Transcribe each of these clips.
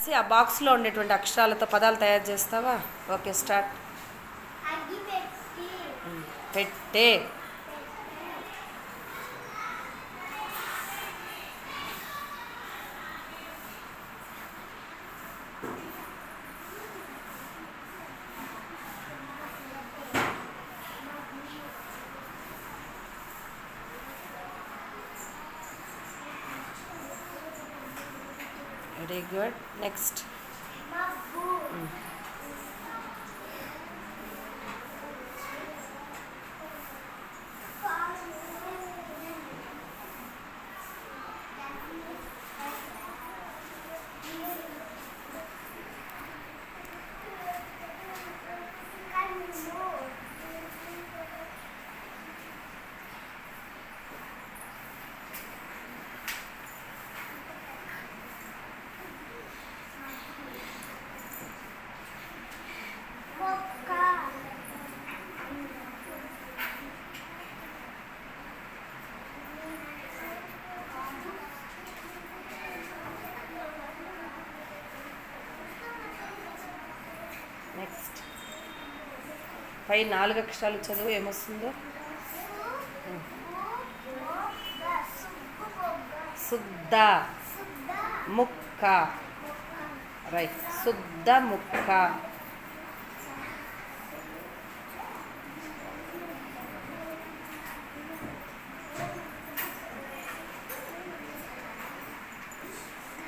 రాసి ఆ బాక్స్లో ఉండేటువంటి అక్షరాలతో పదాలు తయారు చేస్తావా? Okay start. పెట్టే. వెరీ గుడ్ నెక్స్ట్ మబ్బు కన్ను మొక్క నెక్స్ట్ పై నాలుగు అక్షరాలు చదువు ఏమొస్తుందో? శుద్ధ ముక్క. రైట్ శుద్ధ ముక్క.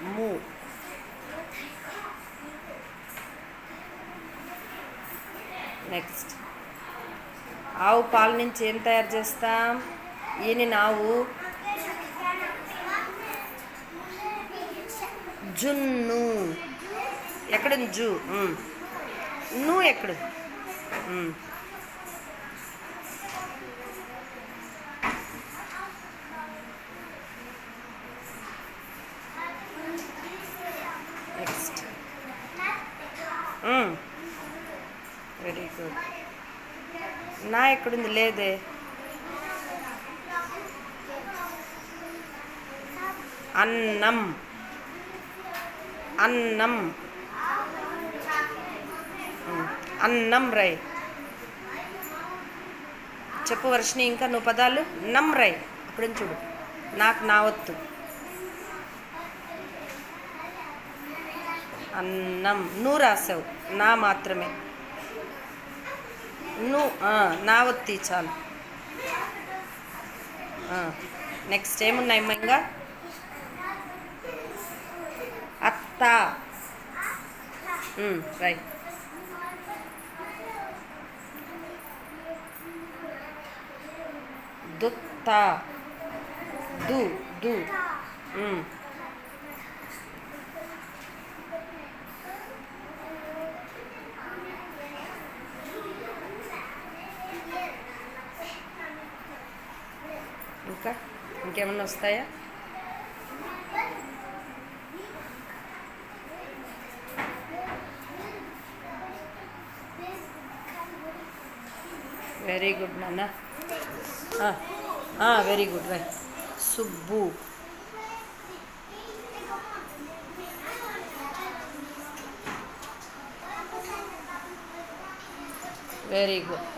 ము. నెక్స్ట్ ఆవు పాల నుంచి ఏం తయారు చేస్తాం? ఈయన నావు జున్ను. ఎక్కడుంది జు? ను నువ్వు ఎక్కడు నెక్స్ట్ వెరీ గుడ్ నా ఎక్కడుంది? లేదే. అన్నం. అన్నం. అన్నం రై. చెప్పు వర్షిని ఇంకా నువ్వు పదాలు? నమ్ రై. అప్పుడు చూడు. నాకు నా వత్తు అన్నం. నువ్వు రాసావు. నా మాత్రమే. నువ్వు నా వత్తి చాలు. నెక్స్ట్ ఏమున్నాయమ్మా ఇంకా అత్త. రైట్ దుత్త. దు దు. ఇంకా ఇంకేమన్నా వస్తాయా వెరీ గుడ్ నాన్న వెరీ గుడ్ రై సుబ్బు వెరీ గుడ్